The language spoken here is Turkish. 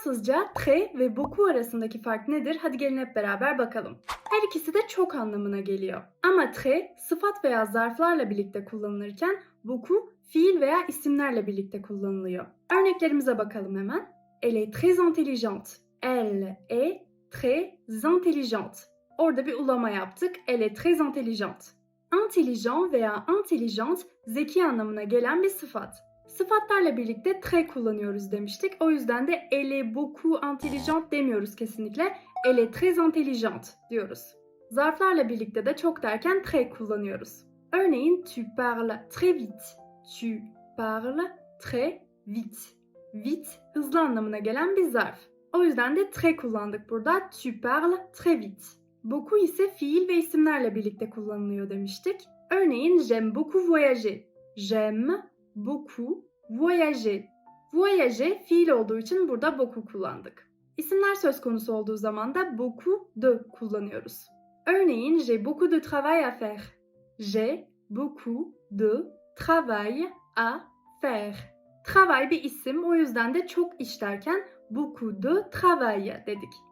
Fransızca très ve beaucoup arasındaki fark nedir? Hadi gelin hep beraber bakalım. Her ikisi de çok anlamına geliyor. Ama très sıfat veya zarflarla birlikte kullanılırken beaucoup fiil veya isimlerle birlikte kullanılıyor. Örneklerimize bakalım hemen. Elle est très intelligente. Elle est très intelligente. Orada bir ulama yaptık. Elle est très intelligente. Intelligent veya intelligente zeki anlamına gelen bir sıfat. Sıfatlarla birlikte très kullanıyoruz demiştik. O yüzden de elle est beaucoup intelligente demiyoruz kesinlikle. Elle est très intelligente diyoruz. Zarflarla birlikte de çok derken très kullanıyoruz. Örneğin tu parles très vite. Tu parles très vite. Vite hızlı anlamına gelen bir zarf. O yüzden de très kullandık burada. Tu parles très vite. Beaucoup ise fiil ve isimlerle birlikte kullanılıyor demiştik. Örneğin j'aime beaucoup voyager. J'aime beaucoup voyager. Voyager fiil olduğu için burada beaucoup kullandık. İsimler söz konusu olduğu zaman da beaucoup de kullanıyoruz. Örneğin j'ai beaucoup de travail à faire. J'ai beaucoup de travail à faire. Travail bir isim o yüzden de çok iş derken beaucoup de travail dedik.